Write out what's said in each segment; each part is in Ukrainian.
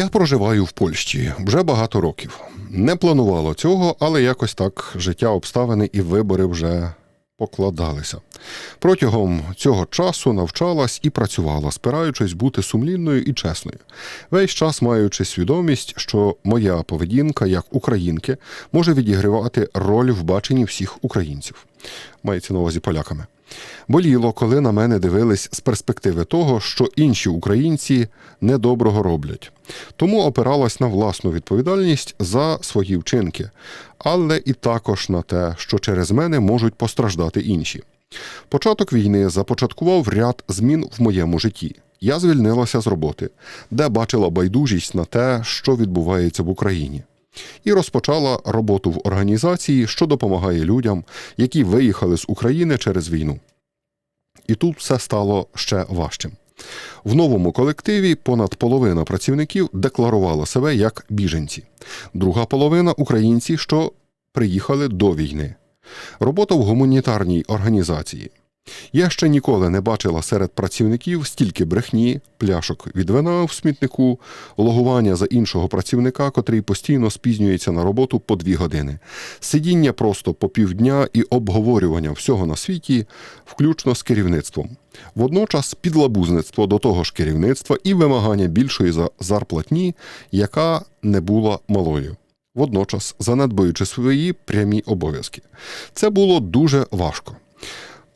Я проживаю в Польщі вже багато років. Не планувало цього, але якось так життя обставини і вибори вже покладалися. Протягом цього часу навчалась і працювала, спираючись бути сумлінною і чесною. Весь час маючи свідомість, що моя поведінка як українки може відігравати роль в баченні всіх українців. Мається на увазі поляками. Боліло, коли на мене дивились з перспективи того, що інші українці недоброго роблять. Тому опиралась на власну відповідальність за свої вчинки, але і також на те, що через мене можуть постраждати інші. Початок війни започаткував ряд змін в моєму житті. Я звільнилася з роботи, де бачила байдужість на те, що відбувається в Україні і розпочала роботу в організації, що допомагає людям, які виїхали з України через війну. І тут все стало ще важчим. В новому колективі понад половина працівників декларувала себе як біженці, друга половина українці, що приїхали до війни. Робота в гуманітарній організації. Я ще ніколи не бачила серед працівників стільки брехні, пляшок від вина в смітнику, логування за іншого працівника, котрий постійно спізнюється на роботу по дві години, сидіння просто по півдня і обговорювання всього на світі, включно з керівництвом. Водночас підлабузництво до того ж керівництва і вимагання більшої зарплатні, яка не була малою. Водночас занедбуючи свої прямі обов'язки. Це було дуже важко.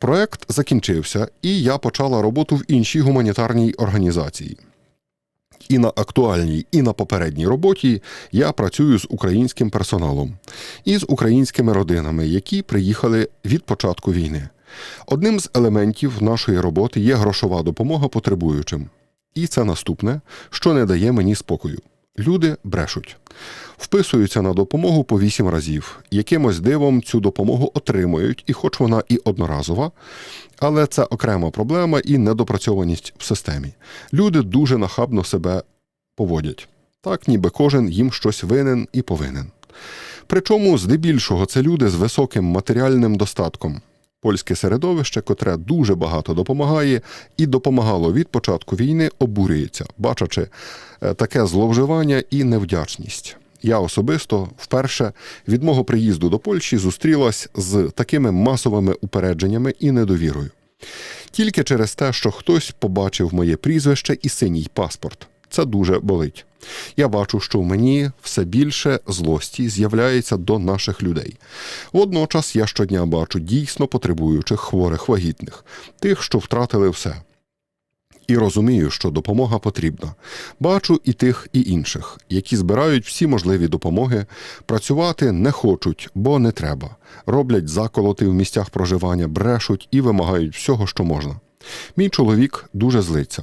Проект закінчився, і я почала роботу в іншій гуманітарній організації. І на актуальній, і на попередній роботі я працюю з українським персоналом і з українськими родинами, які приїхали від початку війни. Одним з елементів нашої роботи є грошова допомога потребуючим. І це наступне, що не дає мені спокою. Люди брешуть, вписуються на допомогу по вісім разів. Якимось дивом цю допомогу отримують, і хоч вона і одноразова, але це окрема проблема і недопрацьованість в системі. Люди дуже нахабно себе поводять, так ніби кожен їм щось винен і повинен. Причому, здебільшого, це люди з високим матеріальним достатком польське середовище, котре дуже багато допомагає і допомагало від початку війни, обурюється, бачачи е, таке зловживання і невдячність. Я особисто вперше від мого приїзду до Польщі зустрілась з такими масовими упередженнями і недовірою. Тільки через те, що хтось побачив моє прізвище і синій паспорт. Це дуже болить. Я бачу, що в мені все більше злості з'являється до наших людей. Водночас я щодня бачу дійсно потребуючих хворих вагітних, тих, що втратили все. І розумію, що допомога потрібна. Бачу і тих, і інших, які збирають всі можливі допомоги, працювати не хочуть, бо не треба. Роблять заколоти в місцях проживання, брешуть і вимагають всього, що можна. Мій чоловік дуже злиться,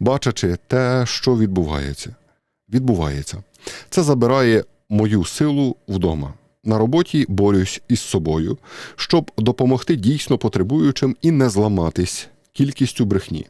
бачачи те, що відбувається. Відбувається. Це забирає мою силу вдома. На роботі борюсь із собою, щоб допомогти дійсно потребуючим і не зламатись кількістю брехні.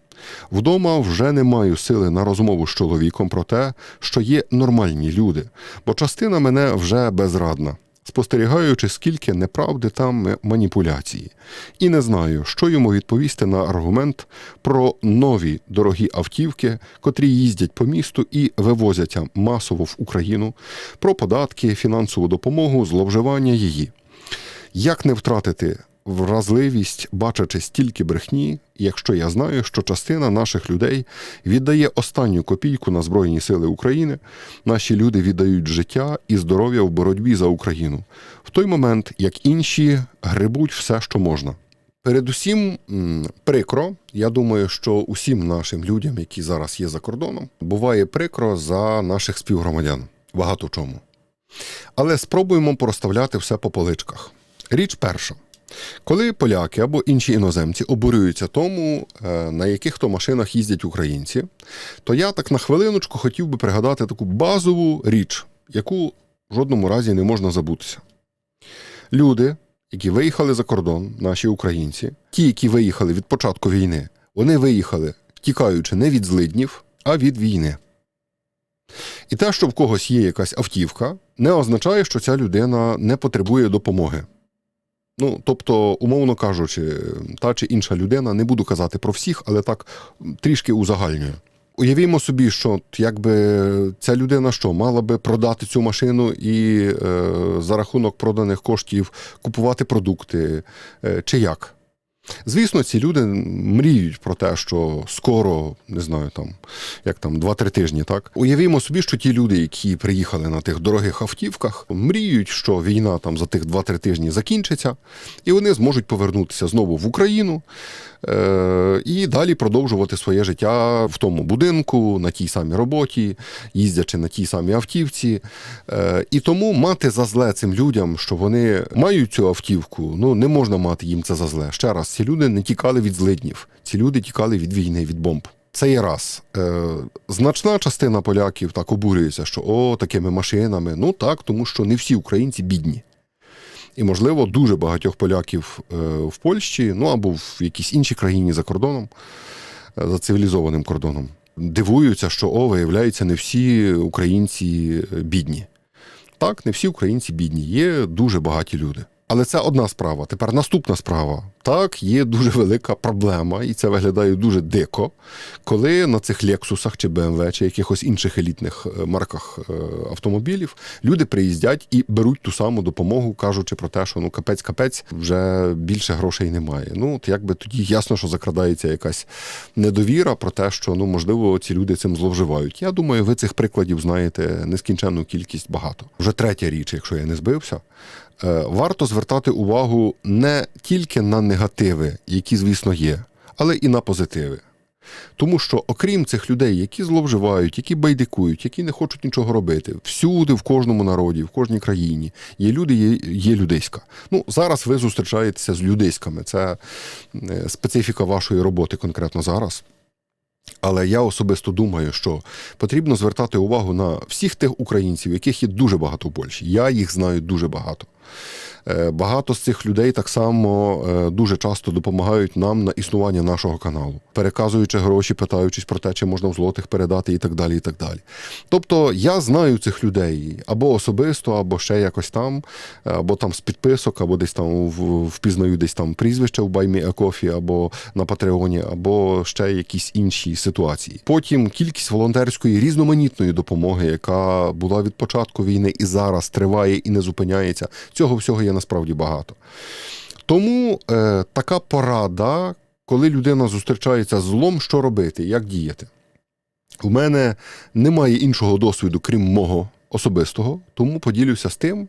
Вдома вже не маю сили на розмову з чоловіком про те, що є нормальні люди, бо частина мене вже безрадна спостерігаючи, скільки неправди там маніпуляції, і не знаю, що йому відповісти на аргумент про нові дорогі автівки, котрі їздять по місту і вивозять масово в Україну, про податки, фінансову допомогу, зловживання її. Як не втратити вразливість, бачачи стільки брехні, якщо я знаю, що частина наших людей віддає останню копійку на Збройні Сили України, наші люди віддають життя і здоров'я в боротьбі за Україну в той момент, як інші грибуть все, що можна. Передусім, прикро, я думаю, що усім нашим людям, які зараз є за кордоном, буває прикро за наших співгромадян. Багато чому. Але спробуємо проставляти все по поличках. Річ перша. Коли поляки або інші іноземці обурюються тому, е, на яких то машинах їздять українці, то я так на хвилиночку хотів би пригадати таку базову річ, яку в жодному разі не можна забутися. Люди, які виїхали за кордон, наші українці, ті, які виїхали від початку війни, вони виїхали, тікаючи не від злиднів, а від війни. І те, що в когось є якась автівка, не означає, що ця людина не потребує допомоги. Ну, тобто, умовно кажучи, та чи інша людина, не буду казати про всіх, але так трішки узагальнюю. Уявімо собі, що якби ця людина що мала би продати цю машину і е, за рахунок проданих коштів купувати продукти, е, чи як? Звісно, ці люди мріють про те, що скоро, не знаю, там, як там, 2-3 тижні, так? Уявімо собі, що ті люди, які приїхали на тих дорогих автівках, мріють, що війна там за тих 2-3 тижні закінчиться, і вони зможуть повернутися знову в Україну е- і далі продовжувати своє життя в тому будинку, на тій самій роботі, їздячи на тій самій автівці. Е- і тому мати за зле цим людям, що вони мають цю автівку, ну не можна мати їм це за зле. Ще раз, ці люди не тікали від злиднів, ці люди тікали від війни, від бомб. Це є раз. Е, значна частина поляків так обурюється, що о, такими машинами. Ну так, тому що не всі українці бідні. І, можливо, дуже багатьох поляків е, в Польщі, ну або в якійсь іншій країні за кордоном, е, за цивілізованим кордоном, дивуються, що о, виявляється, не всі українці е, бідні. Так, не всі українці бідні, є дуже багаті люди. Але це одна справа. Тепер наступна справа. Так, є дуже велика проблема, і це виглядає дуже дико, коли на цих Лексусах чи BMW, чи якихось інших елітних е, марках е, автомобілів люди приїздять і беруть ту саму допомогу, кажучи про те, що ну капець-капець вже більше грошей немає. Ну, от якби тоді ясно, що закрадається якась недовіра про те, що ну можливо ці люди цим зловживають. Я думаю, ви цих прикладів знаєте нескінченну кількість багато. Вже третя річ, якщо я не збився. Е, Варто звертати увагу не тільки на негативи, які, звісно, є, але і на позитиви. Тому що, окрім цих людей, які зловживають, які байдикують, які не хочуть нічого робити, всюди, в кожному народі, в кожній країні є люди, є, є людейська. Ну, зараз ви зустрічаєтеся з людейськами. Це е, специфіка вашої роботи конкретно зараз. Але я особисто думаю, що потрібно звертати увагу на всіх тих українців, яких є дуже багато в Польщі. Я їх знаю дуже багато. Е, Багато з цих людей так само е, дуже часто допомагають нам на існування нашого каналу, переказуючи гроші, питаючись про те, чи можна в злотих передати і так далі. і так далі. Тобто я знаю цих людей або особисто, або ще якось там, або там з підписок, або десь там впізнаю десь там прізвище в Баймі Екофі, або на Патреоні, або ще якісь інші ситуації. Потім кількість волонтерської різноманітної допомоги, яка була від початку війни і зараз триває і не зупиняється. Цього всього є насправді багато. Тому е, така порада, коли людина зустрічається злом, що робити, як діяти. У мене немає іншого досвіду, крім мого особистого, тому поділюся з тим,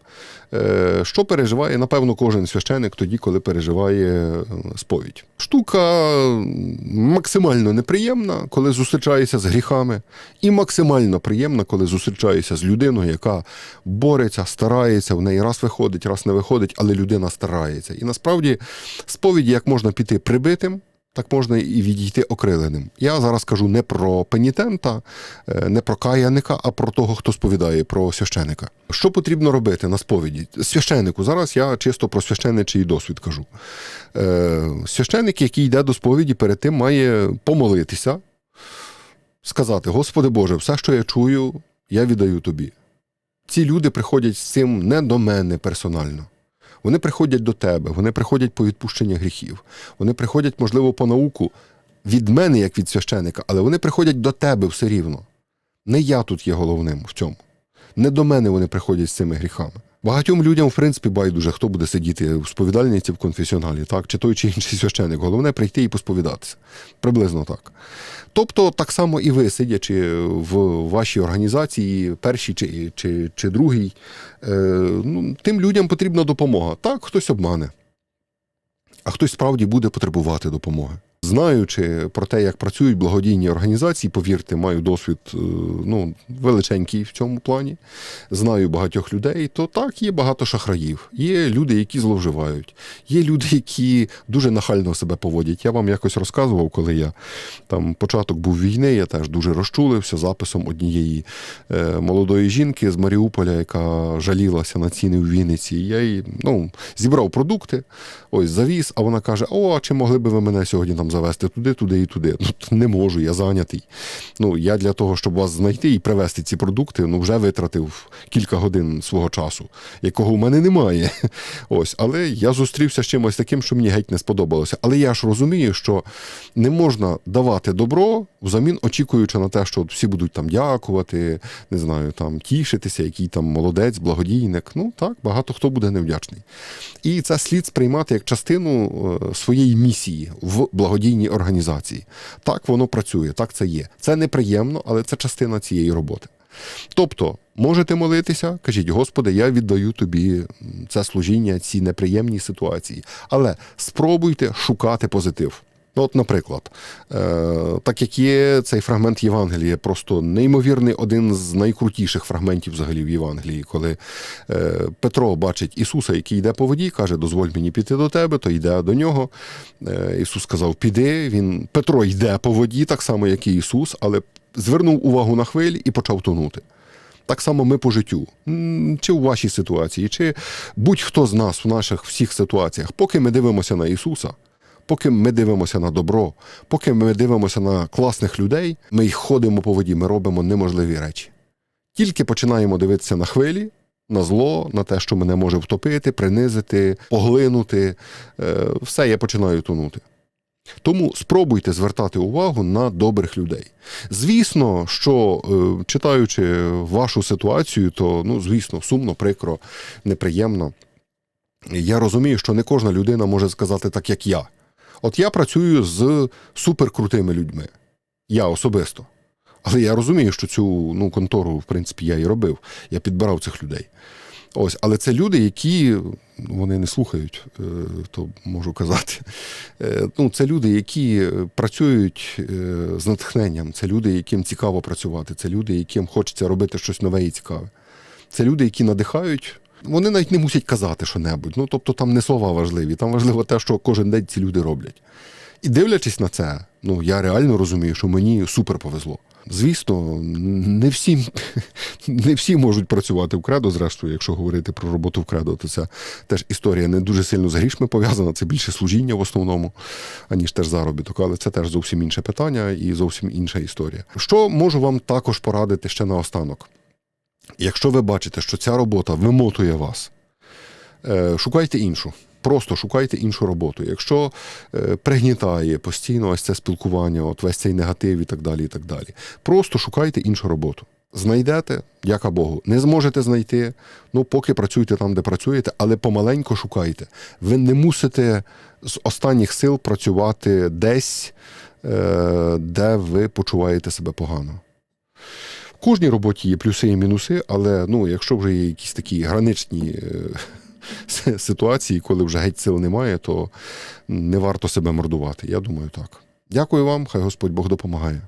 е, що переживає, напевно, кожен священик тоді, коли переживає е, сповідь. Штука максимально неприємна, коли зустрічаєшся з гріхами, і максимально приємна, коли зустрічаєшся з людиною, яка бореться, старається, в неї раз виходить, раз не виходить, але людина старається. І насправді сповіді як можна піти прибитим. Так можна і відійти окриленим. Я зараз кажу не про пенітента, е, не про каяника, а про того, хто сповідає, про священика. Що потрібно робити на сповіді? Священику, зараз я чисто про священичий досвід кажу. Е, Священик, який йде до сповіді, перед тим має помолитися, сказати: Господи Боже, все, що я чую, я віддаю тобі. Ці люди приходять з цим не до мене персонально. Вони приходять до тебе, вони приходять по відпущення гріхів, вони приходять, можливо, по науку від мене, як від священика, але вони приходять до тебе все рівно. Не я тут є головним в цьому. Не до мене вони приходять з цими гріхами. Багатьом людям, в принципі, байдуже, хто буде сидіти в сповідальниці в конфесіоналі, так, чи той чи інший священик. Головне прийти і посповідатися. Приблизно так. Тобто, так само і ви, сидячи в вашій організації, першій чи, чи, чи другій, е, ну, тим людям потрібна допомога. Так, хтось обмане, а хтось справді буде потребувати допомоги. Знаючи про те, як працюють благодійні організації, повірте, маю досвід е, ну, величенький в цьому плані. Знаю багатьох людей, то так, є багато шахраїв. Є люди, які зловживають, є люди, які дуже нахально себе поводять. Я вам якось розказував, коли я там початок був війни, я теж дуже розчулився записом однієї е, молодої жінки з Маріуполя, яка жалілася на ціни в Вінниці. Я їй ну, зібрав продукти, ось завіз, а вона каже: О, а чи могли би ви мене сьогодні там там завести туди, туди і туди. Ну, не можу, я зайнятий. Ну, я для того, щоб вас знайти і привезти ці продукти, ну, вже витратив кілька годин свого часу, якого в мене немає. Ось, але я зустрівся з чимось таким, що мені геть не сподобалося. Але я ж розумію, що не можна давати добро взамін, очікуючи на те, що всі будуть там дякувати, не знаю, там тішитися, який там молодець, благодійник. Ну так, багато хто буде невдячний. І це слід сприймати як частину е, своєї місії в благодійній організації. Так воно працює, так це є. Це неприємно, але це частина цієї роботи. Тобто, можете молитися, кажіть, Господи, я віддаю тобі це служіння, ці неприємні ситуації. Але спробуйте шукати позитив. Ну, от, наприклад, е, так як є цей фрагмент Євангелія, просто неймовірний один з найкрутіших фрагментів взагалі в Євангелії, коли е, Петро бачить Ісуса, який йде по воді, каже: дозволь мені піти до тебе, то йде до нього. Е, Ісус сказав: Піди. Він Петро йде по воді, так само, як і Ісус, але звернув увагу на хвилі і почав тонути. Так само ми по життю, чи у вашій ситуації, чи будь-хто з нас в наших всіх ситуаціях, поки ми дивимося на Ісуса, поки ми дивимося на добро, поки ми дивимося на класних людей, ми й ходимо по воді, ми робимо неможливі речі. Тільки починаємо дивитися на хвилі, на зло, на те, що мене може втопити, принизити, поглинути, е, все, я починаю тонути. Тому спробуйте звертати увагу на добрих людей. Звісно, що е, читаючи вашу ситуацію, то ну, звісно, сумно, прикро, неприємно. Я розумію, що не кожна людина може сказати так, як я. От я працюю з суперкрутими людьми. Я особисто. Але я розумію, що цю ну, контору, в принципі, я і робив. Я підбирав цих людей. Ось, але це люди, які ну, вони не слухають, е, то можу казати. Е, Ну, це люди, які працюють е, з натхненням. Це люди, яким цікаво працювати. Це люди, яким хочеться робити щось нове і цікаве. Це люди, які надихають. Вони навіть не мусять казати що-небудь. Ну, тобто там не слова важливі, там важливо те, що кожен день ці люди роблять. І дивлячись на це, ну я реально розумію, що мені супер повезло. Звісно, не всі, не всі можуть працювати в кредо, зрештою, якщо говорити про роботу в кредо, то це теж історія не дуже сильно з грішми пов'язана, це більше служіння в основному, аніж теж заробіток. Але це теж зовсім інше питання і зовсім інша історія. Що можу вам також порадити ще наостанок? Якщо ви бачите, що ця робота вимотує вас, е, шукайте іншу. Просто шукайте іншу роботу. Якщо е, пригнітає постійно ось це спілкування, от весь цей негатив і так далі. і так далі. Просто шукайте іншу роботу. Знайдете, дяка Богу. Не зможете знайти, ну поки працюйте там, де працюєте, але помаленько шукайте. Ви не мусите з останніх сил працювати десь, е, де ви почуваєте себе погано. Кожній роботі є плюси і мінуси, але ну, якщо вже є якісь такі граничні е, ситуації, коли вже геть сил немає, то не варто себе мордувати. Я думаю, так. Дякую вам, хай Господь Бог допомагає.